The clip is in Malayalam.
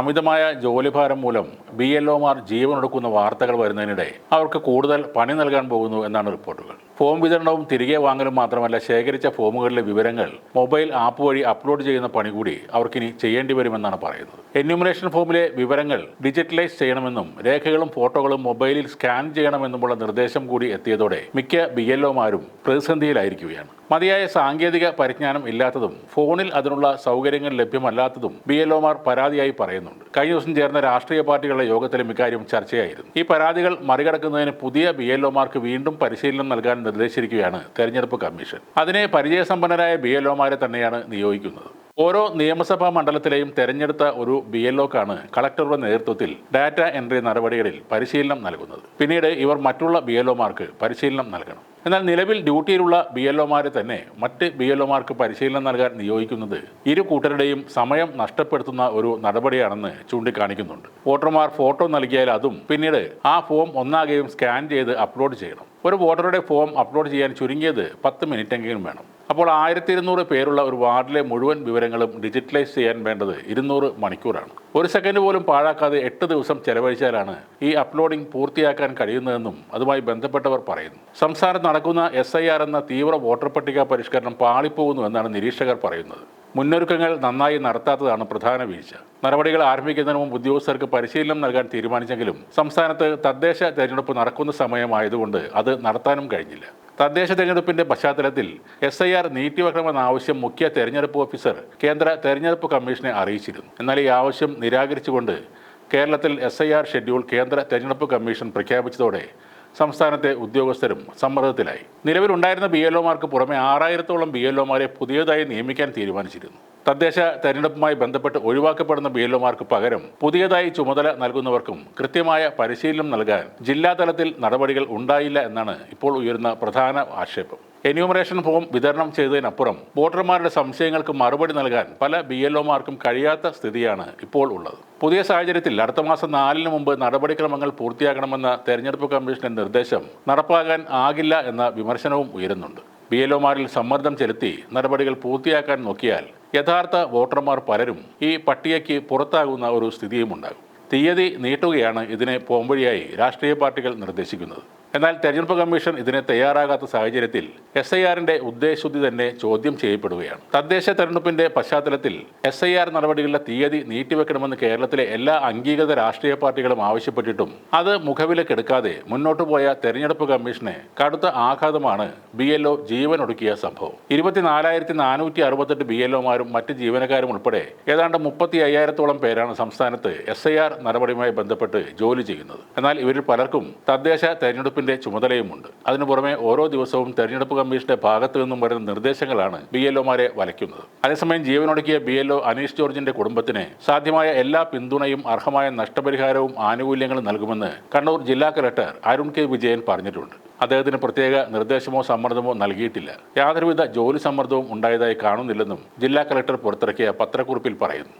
അമിതമായ ജോലിഭാരം മൂലം ബി എൽ ഒമാർ ജീവനൊടുക്കുന്ന വാർത്തകൾ വരുന്നതിനിടെ അവർക്ക് കൂടുതൽ പണി നൽകാൻ പോകുന്നു എന്നാണ് റിപ്പോർട്ടുകൾ. ഫോം വിതരണവും തിരികെ വാങ്ങലും മാത്രമല്ല ശേഖരിച്ച ഫോമുകളിലെ വിവരങ്ങൾ മൊബൈൽ ആപ്പ് വഴി അപ്ലോഡ് ചെയ്യുന്ന പണി കൂടി അവർക്കിനി ചെയ്യേണ്ടി വരുമെന്നാണ് പറയുന്നത്. എന്യൂമറേഷൻ ഫോമിലെ വിവരങ്ങൾ ഡിജിറ്റലൈസ് ചെയ്യണമെന്നും രേഖകളും ഫോട്ടോകളും മൊബൈലിൽ സ്കാൻ ചെയ്യണമെന്നുമുള്ള നിർദ്ദേശം കൂടി എത്തിയതോടെ മിക്ക ബി എൽ ഒമാരും പ്രതിസന്ധിയിലായിരിക്കുകയാണ്. മതിയായ സാങ്കേതിക പരിജ്ഞാനം ഇല്ലാത്തതും ഫോണിൽ അതിനുള്ള സൗകര്യങ്ങൾ ലഭ്യമല്ലാത്തതും ബി എൽ ഒമാർ പരാതിയായി പറയുന്നുണ്ട്. കഴിഞ്ഞ ദിവസം ചേർന്ന രാഷ്ട്രീയ പാർട്ടികളുടെ യോഗത്തിലും ഇക്കാര്യം ചർച്ചയായിരുന്നു. ഈ പരാതികൾ മറികടക്കുന്നതിന് പുതിയ ബി എൽ ഒമാർക്ക് വീണ്ടും പരിശീലനം നൽകാൻ നിർദ്ദേശിച്ചിരിക്കുകയാണ് തെരഞ്ഞെടുപ്പ് കമ്മീഷൻ. അതിനെ പരിചയസമ്പന്നരായ ബി എൽ ഒമാരെ തന്നെയാണ് നിയോഗിക്കുന്നത്. ഓരോ നിയമസഭാ മണ്ഡലത്തിലെയും തെരഞ്ഞെടുത്ത ഒരു ബി എൽ ഒക്കാണ് കളക്ടറുടെ നേതൃത്വത്തിൽ ഡാറ്റ എൻട്രി നടപടികളിൽ പരിശീലനം നൽകുന്നത്. പിന്നീട് ഇവർ മറ്റുള്ള ബി എൽ ഒമാർക്ക് പരിശീലനം നൽകണം. എന്നാൽ നിലവിൽ ഡ്യൂട്ടിയിലുള്ള ബി എൽ ഒമാരെ തന്നെ മറ്റ് ബി എൽ ഒമാർക്ക് പരിശീലനം നൽകാൻ നിയോഗിക്കുന്നത് ഇരു കൂട്ടരുടെയും സമയം നഷ്ടപ്പെടുത്തുന്ന ഒരു നടപടിയാണെന്ന് ചൂണ്ടിക്കാണിക്കുന്നുണ്ട്. വോട്ടർമാർ ഫോട്ടോ നൽകിയാൽ അതും പിന്നീട് ആ ഫോം ഒന്നാകെയും സ്കാൻ ചെയ്ത് അപ്ലോഡ് ചെയ്യണം. ഒരു വോട്ടറുടെ ഫോം അപ്ലോഡ് ചെയ്യാൻ ചുരുങ്ങിയത് പത്ത് മിനിറ്റെങ്കിലും വേണം. അപ്പോൾ ആയിരത്തി ഇരുന്നൂറ് പേരുള്ള ഒരു വാർഡിലെ മുഴുവൻ വിവരങ്ങളും ഡിജിറ്റലൈസ് ചെയ്യാൻ വേണ്ടത് ഇരുന്നൂറ് മണിക്കൂറാണ്. ഒരു സെക്കൻഡ് പോലും പാഴാക്കാതെ എട്ട് ദിവസം ചെലവഴിച്ചാലാണ് ഈ അപ്ലോഡിംഗ് പൂർത്തിയാക്കാൻ കഴിയുന്നതെന്നും അതുമായി ബന്ധപ്പെട്ടവർ പറയുന്നു. സംസ്ഥാനത്ത് നടക്കുന്ന എസ് എന്ന തീവ്ര വോട്ടർ പട്ടിക പരിഷ്കരണം പാളിപ്പോകുന്നു എന്നാണ് നിരീക്ഷകർ പറയുന്നത്. മുന്നൊരുക്കങ്ങൾ നന്നായി നടത്താത്തതാണ് പ്രധാന വീഴ്ച. നടപടികൾ ആരംഭിക്കുന്നതിന് മുമ്പ് ഉദ്യോഗസ്ഥർക്ക് പരിശീലനം നൽകാൻ തീരുമാനിച്ചെങ്കിലും സംസ്ഥാനത്ത് തദ്ദേശ തെരഞ്ഞെടുപ്പ് നടക്കുന്ന സമയമായതുകൊണ്ട് അത് നടത്താനും കഴിഞ്ഞില്ല. തദ്ദേശ തെരഞ്ഞെടുപ്പിന്റെ പശ്ചാത്തലത്തിൽ എസ് ഐ ആർ നീട്ടിവെക്കണമെന്ന ആവശ്യം മുഖ്യ തെരഞ്ഞെടുപ്പ് ഓഫീസർ കേന്ദ്ര തെരഞ്ഞെടുപ്പ് കമ്മീഷനെ അറിയിച്ചിരുന്നു. എന്നാൽ ഈ ആവശ്യം നിരാകരിച്ചുകൊണ്ട് കേരളത്തിൽ എസ് ഐ ആർ ഷെഡ്യൂൾ കേന്ദ്ര തെരഞ്ഞെടുപ്പ് കമ്മീഷൻ പ്രഖ്യാപിച്ചതോടെ സംസ്ഥാനത്തെ ഉദ്യോഗസ്ഥരും സമ്മർദ്ദത്തിലായി. നിലവിലുണ്ടായിരുന്ന ബി എൽ ഒമാർക്ക് പുറമെ ആറായിരത്തോളം ബി എൽ ഒമാരെ പുതിയതായി നിയമിക്കാൻ തീരുമാനിച്ചിരുന്നു. തദ്ദേശ തെരഞ്ഞെടുപ്പുമായി ബന്ധപ്പെട്ട് ഒഴിവാക്കപ്പെടുന്ന ബി എൽ ഒമാർക്ക് പകരം പുതിയതായി ചുമതല നൽകുന്നവർക്കും കൃത്യമായ പരിശീലനം നൽകാൻ ജില്ലാതലത്തിൽ നടപടികൾ ഉണ്ടായില്ല എന്നാണ് ഇപ്പോൾ ഉയരുന്ന പ്രധാന ആക്ഷേപം. എന്യൂമറേഷൻ ഫോം വിതരണം ചെയ്തതിനപ്പുറം വോട്ടർമാരുടെ സംശയങ്ങൾക്ക് മറുപടി നൽകാൻ പല ബി എൽ ഒമാർക്കും കഴിയാത്ത സ്ഥിതിയാണ് ഇപ്പോൾ ഉള്ളത്. പുതിയ സാഹചര്യത്തിൽ അടുത്ത മാസം നാലിന് മുമ്പ് നടപടിക്രമങ്ങൾ പൂർത്തിയാക്കണമെന്ന തെരഞ്ഞെടുപ്പ് കമ്മീഷന്റെ നിർദ്ദേശം നടപ്പാക്കാൻ ആകില്ല എന്ന വിമർശനവും ഉയരുന്നുണ്ട്. ബി എൽ ഒമാരിൽ സമ്മർദ്ദം ചെലുത്തി നടപടികൾ പൂർത്തിയാക്കാൻ നോക്കിയാൽ യഥാർത്ഥ വോട്ടർമാർ പലരും ഈ പട്ടികയ്ക്ക് പുറത്താകുന്ന ഒരു സ്ഥിതിയും ഉണ്ടാകും. തീയതി നീട്ടുകയാണ് ഇതിനെ പോംവഴിയായി രാഷ്ട്രീയ പാർട്ടികൾ നിർദ്ദേശിക്കുന്നത്. എന്നാൽ തെരഞ്ഞെടുപ്പ് കമ്മീഷൻ ഇതിന് തയ്യാറാകാത്ത സാഹചര്യത്തിൽ എസ് ഐ ആറിന്റെ ഉദ്ദേശശുദ്ധി തന്നെ ചോദ്യം ചെയ്യപ്പെടുകയാണ്. തദ്ദേശ തെരഞ്ഞെടുപ്പിന്റെ പശ്ചാത്തലത്തിൽ എസ് ഐ ആർ നടപടികളുടെ തീയതി നീട്ടിവെക്കണമെന്ന് കേരളത്തിലെ എല്ലാ അംഗീകൃത രാഷ്ട്രീയ പാർട്ടികളും ആവശ്യപ്പെട്ടിട്ടും അത് മുഖവിലക്കെടുക്കാതെ മുന്നോട്ടു പോയ തെരഞ്ഞെടുപ്പ് കമ്മീഷന് കടുത്ത ആഘാതമാണ് ബി എൽ ഒ ജീവനൊടുക്കിയ സംഭവം. ഇരുപത്തിനാലായിരത്തി നാനൂറ്റി അറുപത്തെട്ട് ബി എൽ ഒമാരും മറ്റ് ജീവനക്കാരും ഉൾപ്പെടെ ഏതാണ്ട് മുപ്പത്തി അയ്യായിരത്തോളം പേരാണ് സംസ്ഥാനത്ത് എസ് ഐ ആർ നടപടിയുമായി ബന്ധപ്പെട്ട് ജോലി ചെയ്യുന്നത്. എന്നാൽ ഇവരിൽ പലർക്കും തദ്ദേശ തെരഞ്ഞെടുപ്പിന്റെ ചുമതലയുമുണ്ട്. അതിനു പുറമെ ഓരോ ദിവസവും തെരഞ്ഞെടുപ്പ് കമ്മീഷന്റെ ഭാഗത്തു നിന്നും വരുന്ന നിർദ്ദേശങ്ങളാണ് ബി എൽ ഒമാരെ വലയ്ക്കുന്നത്. അതേസമയം ജീവനൊടുക്കിയ ബി എൽ ഒ അനീഷ് ജോർജിന്റെ കുടുംബത്തിന് സാധ്യമായ എല്ലാ പിന്തുണയും അർഹമായ നഷ്ടപരിഹാരവും ആനുകൂല്യങ്ങളും നൽകുമെന്ന് കണ്ണൂർ ജില്ലാ കലക്ടർ അരുൺ കെ വിജയൻ പറഞ്ഞിട്ടുണ്ട്. അദ്ദേഹത്തിന് പ്രത്യേക നിർദ്ദേശമോ സമ്മർദ്ദമോ നൽകിയിട്ടില്ല. യാതൊരുവിധ ജോലി സമ്മർദ്ദവും ഉണ്ടായതായി കാണുന്നില്ലെന്നും ജില്ലാ കലക്ടർ പുറത്തിറക്കിയ പത്രക്കുറിപ്പിൽ പറയുന്നു.